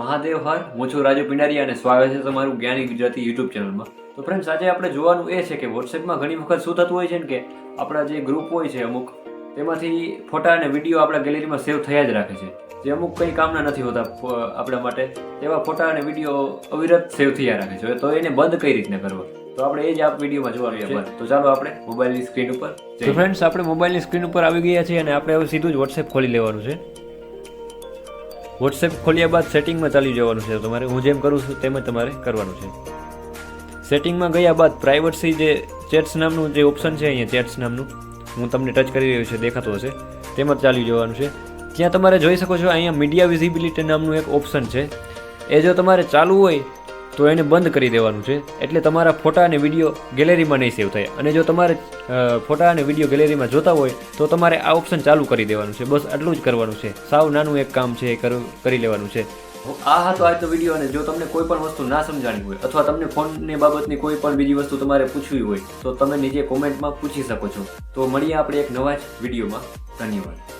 મહાદેવ હર હું છું રાજુ પિંડારિયા અને સ્વાગત છે તમારું જ્ઞાની ગુજરાતી યુટ્યુબ ચેનલમાં. તો ફ્રેન્ડ્સ આજે આપણે જોવાનું એ છે કે વોટ્સએપમાં ઘણી વખત શું થતું હોય છે ને કે આપણા જે ગ્રુપ હોય છે અમુક તેમાંથી ફોટા અને વીડિયો આપણા ગેલેરીમાં સેવ થયા જ રાખે છે. જે અમુક કંઈ કામના નથી હોતા આપણા માટે તેવા ફોટા અને વીડિયો અવિરત સેવ થયા રાખે છે. તો એને બંધ કઈ રીતના કરવા? તો આપણે એ જ આ વિડીયોમાં જોવાનું છે તો ચાલો આપણે મોબાઈલની સ્ક્રીન ઉપર તો ફ્રેન્ડ્સ આપણે મોબાઈલની સ્ક્રીન ઉપર આવી ગયા છીએ અને આપણે હવે સીધું જ વોટ્સએપ ખોલી લેવાનું છે. વોટ્સએપ ખોલ્યા બાદ સેટિંગમાં ચાલી જવાનું છે. તમારે હું જેમ કરું છું તેમ જ તમારે કરવાનું છે. સેટિંગમાં ગયા બાદ પ્રાઇવસી જે ચેટ્સ નામનું જે ઓપ્શન છે અહીંયા ચેટ્સ નામનું, હું તમને ટચ કરી રહ્યો છે, દેખાતો હશે. તેમાં જ ચાલી જવાનું છે. ત્યાં તમારે જોઈ શકો છો, અહીંયા મીડિયા વિઝિબિલિટી નામનું એક ઓપ્શન છે. એ જો તમારે ચાલુ હોય તો એને બંધ કરી દેવાનું છે. એટલે તમારા ફોટા અને વીડિયો ગેલેરીમાં નહીં સેવ થાય. અને જો તમારે ફોટા અને વીડિયો ગેલેરીમાં જોતા હોય, તો તમારે આ ઓપ્શન ચાલુ કરી દેવાનું છે. બસ આટલું જ કરવાનું છે. સાવ નાનું એક કામ છે, એ કર- લેવાનું છે. આ હતો આજનો વીડિયો અને જો તમને કોઈ પણ વસ્તુ ના સમજાણી હોય, અથવા તમને ફોનની બાબતની કોઈ પણ બીજી વસ્તુ તમારે પૂછવી હોય, તો તમે નીચે કોમેન્ટમાં પૂછી શકો છો. તો મળીએ આપણે એક નવા જ વિડીયોમાં. ધન્યવાદ.